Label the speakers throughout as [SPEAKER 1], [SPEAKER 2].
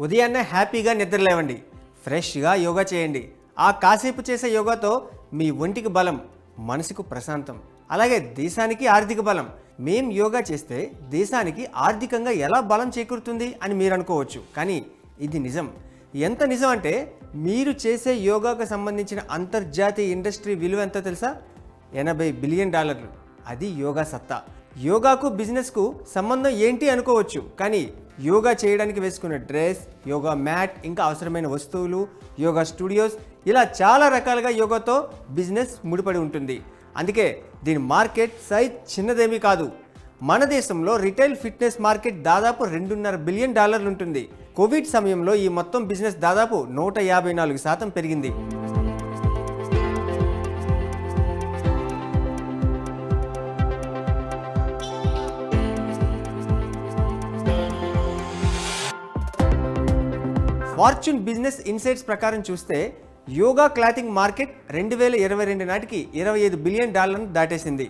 [SPEAKER 1] ఉదయాన్నే హ్యాపీగా నిద్రలేవండి ఫ్రెష్గా యోగా చేయండి. ఆ కాసేపు చేసే యోగాతో మీ ఒంటికి బలం మనసుకు ప్రశాంతం అలాగే దేశానికి ఆర్థిక బలం. మేం యోగా చేస్తే దేశానికి ఆర్థికంగా ఎలా బలం చేకూరుతుంది అని మీరు అనుకోవచ్చు. కానీ ఇది నిజం. ఎంత నిజం అంటే మీరు చేసే యోగాకు సంబంధించిన అంతర్జాతీయ ఇండస్ట్రీ విలువ ఎంతో తెలుసా? ఎనభై బిలియన్ డాలర్లు. అది యోగా సత్తా. యోగాకు బిజినెస్కు సంబంధం ఏంటి అనుకోవచ్చు. కానీ యోగా చేయడానికి వేసుకున్న డ్రెస్ యోగా మ్యాట్ ఇంకా అవసరమైన వస్తువులు యోగా స్టూడియోస్ ఇలా చాలా రకాలుగా యోగాతో బిజినెస్ ముడిపడి ఉంటుంది. అందుకే దీని మార్కెట్ సైజ్ చిన్నదేమీ కాదు. మన దేశంలో రిటైల్ ఫిట్నెస్ మార్కెట్ దాదాపు రెండున్నర బిలియన్ డాలర్లు ఉంటుంది. కోవిడ్ సమయంలో ఈ మొత్తం బిజినెస్ దాదాపు నూట యాభై నాలుగు శాతం పెరిగింది. ఫార్చ్యూన్ బిజినెస్ ఇన్సైట్స్ ప్రకారం చూస్తే యోగా క్లాతింగ్ మార్కెట్ రెండు వేల ఇరవై రెండు నాటికి ఇరవై ఐదు బిలియన్ డాలర్ను దాటేసింది.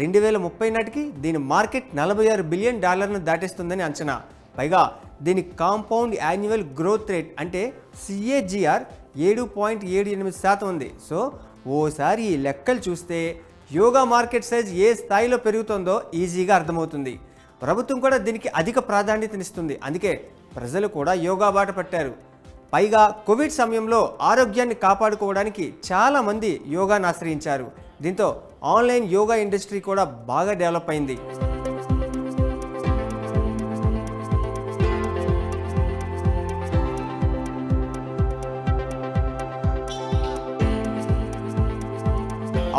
[SPEAKER 1] రెండు వేల ముప్పై నాటికి దీని మార్కెట్ నలభై ఆరు బిలియన్ డాలర్ను దాటేస్తుందని అంచనా. పైగా దీని కాంపౌండ్ యాన్యువల్ గ్రోత్ రేట్ అంటే సిఏజిఆర్ ఏడు పాయింట్ ఏడు ఎనిమిది శాతం ఉంది. సో ఓసారి ఈ లెక్కలు చూస్తే యోగా మార్కెట్ సైజ్ ఏ స్థాయిలో పెరుగుతుందో ఈజీగా అర్థమవుతుంది. ప్రభుత్వం కూడా దీనికి అధిక ప్రాధాన్యతనిస్తుంది. అందుకే ప్రజలు కూడా యోగా బాట పట్టారు. పైగా కోవిడ్ సమయంలో ఆరోగ్యాన్ని కాపాడుకోవడానికి చాలామంది యోగాను ఆశ్రయించారు. దీంతో ఆన్లైన్ యోగా ఇండస్ట్రీ కూడా బాగా డెవలప్ అయింది.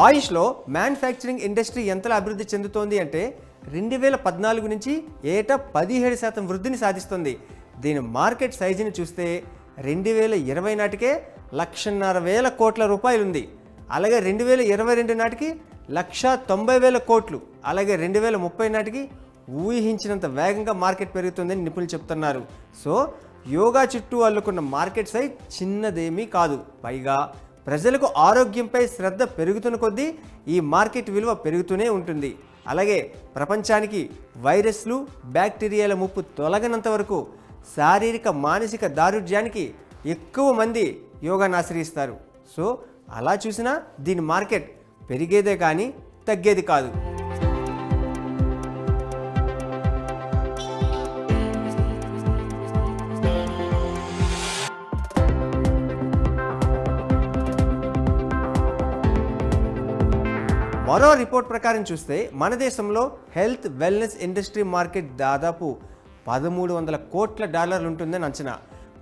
[SPEAKER 1] ఆయుష్లో మ్యానుఫ్యాక్చరింగ్ ఇండస్ట్రీ ఎంతలా అభివృద్ధి చెందుతోంది అంటే రెండు వేల పద్నాలుగు నుంచి ఏటా పదిహేడు శాతం వృద్ధిని సాధిస్తుంది. దీని మార్కెట్ సైజుని చూస్తే రెండు వేల ఇరవై నాటికే లక్షన్నర వేల కోట్ల రూపాయలు ఉంది అలాగే రెండు వేల ఇరవై రెండు నాటికి లక్ష తొంభై వేల కోట్లు అలాగే రెండు వేల ముప్పై నాటికి ఊహించినంత వేగంగా మార్కెట్ పెరుగుతుందని నిపుణులు చెప్తున్నారు. సో యోగా చుట్టూ అల్లుకున్న మార్కెట్ సైజ్ చిన్నదేమీ కాదు. పైగా ప్రజలకు ఆరోగ్యంపై శ్రద్ధ పెరుగుతున్న కొద్దీ ఈ మార్కెట్ విలువ పెరుగుతూనే ఉంటుంది. అలాగే ప్రపంచానికి వైరస్లు బ్యాక్టీరియాల ముప్పు తొలగనంత వరకు శారీరక మానసిక దారుఢ్యానికి ఎక్కువ మంది యోగాను ఆశ్రయిస్తారు. సో అలా చూసినా దీని మార్కెట్ పెరిగేదే కానీ తగ్గేది కాదు. మరో రిపోర్ట్ ప్రకారం చూస్తే మన దేశంలో హెల్త్ వెల్నెస్ ఇండస్ట్రీ మార్కెట్ దాదాపు పదమూడు వందల కోట్ల డాలర్లు ఉంటుందని అంచనా.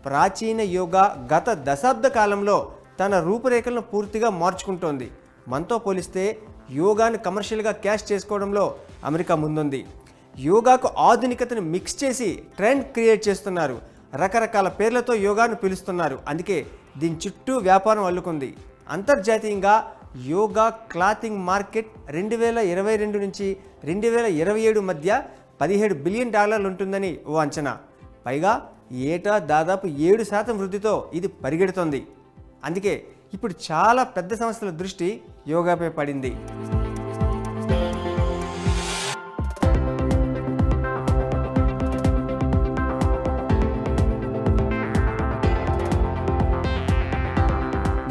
[SPEAKER 1] ప్రాచీన యోగా గత దశాబ్ద కాలంలో తన రూపురేఖలను పూర్తిగా మార్చుకుంటోంది. మనతో పోలిస్తే యోగాను కమర్షియల్గా క్యాష్ చేసుకోవడంలో అమెరికా ముందుంది. యోగాకు ఆధునికతను మిక్స్ చేసి ట్రెండ్ క్రియేట్ చేస్తున్నారు. రకరకాల పేర్లతో యోగాను పిలుస్తున్నారు. అందుకే దీని చుట్టూ వ్యాపారం అల్లుకుంది. అంతర్జాతీయంగా యోగా క్లాతింగ్ మార్కెట్ రెండు వేల ఇరవై రెండు నుంచి రెండు వేల ఇరవై ఏడు మధ్య పదిహేడు బిలియన్ డాలర్లు ఉంటుందని ఓ అంచనా. పైగా ఏటా దాదాపు ఏడు శాతం వృద్ధితో ఇది పరిగెడుతోంది. అందుకే ఇప్పుడు చాలా పెద్ద సంస్థల దృష్టి యోగాపై పడింది.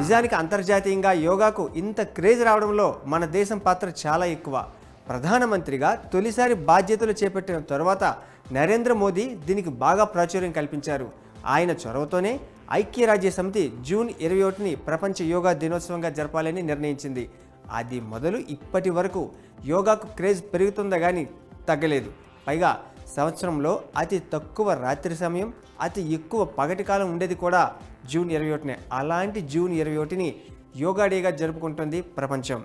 [SPEAKER 1] నిజానికి అంతర్జాతీయంగా యోగాకు ఇంత క్రేజ్ రావడంలో మన దేశం పాత్ర చాలా ఎక్కువ. ప్రధానమంత్రిగా తొలిసారి బాధ్యతలు చేపట్టిన తర్వాత నరేంద్ర మోదీ దీనికి బాగా ప్రాచుర్యం కల్పించారు. ఆయన చొరవతోనే ఐక్యరాజ్య సమితి జూన్ ఇరవై ఒకటిని ప్రపంచ యోగా దినోత్సవంగా జరపాలని నిర్ణయించింది. అది మొదలు ఇప్పటి వరకు యోగాకు క్రేజ్ పెరుగుతుందా కానీ తగ్గలేదు. పైగా సంవత్సరంలో అతి తక్కువ రాత్రి సమయం అతి ఎక్కువ పగటి కాలం ఉండేది కూడా జూన్ ఇరవై ఒకటినే. అలాంటి జూన్ ఇరవై ఒకటిని యోగా డేగా జరుపుకుంటుంది ప్రపంచం.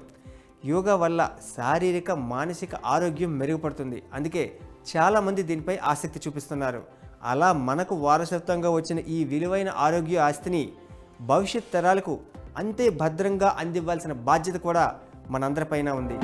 [SPEAKER 1] యోగా వల్ల శారీరక మానసిక ఆరోగ్యం మెరుగుపడుతుంది. అందుకే చాలామంది దీనిపై ఆసక్తి చూపిస్తున్నారు. అలా మనకు వారసత్వంగా వచ్చిన ఈ విలువైన ఆరోగ్య ఆస్తిని భవిష్యత్ తరాలకు అంతే భద్రంగా అందివ్వాల్సిన బాధ్యత కూడా మనందరిపైన ఉంది.